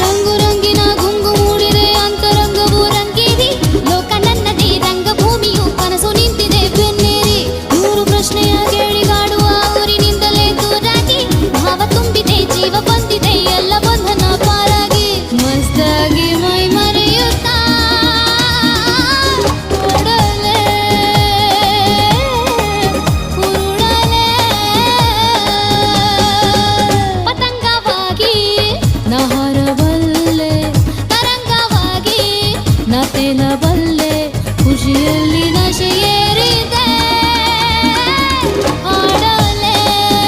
ರಂಗು ರಂಗಿನ ಗುಂಗು ಮೂಡಿದೆ ಅಂತರಂಗವು ರಂಗೇರಿ ಲೋಕ ನನ್ನದೇ ರಂಗ ಭೂಮಿಯು ಕನಸು ನಿಂತಿದೆ ಬೆನ್ನೇರಿ ನೂರು ಪ್ರಶ್ನೆಯ ಕೇಳಿಗಾಡುವ ಊರಿನಿಂದಲೇ ಭಾವ ತುಂಬಿದೆ ಜೀವ ಪಿನ ಬಲ್ಲೆ ಖುಷಿಯ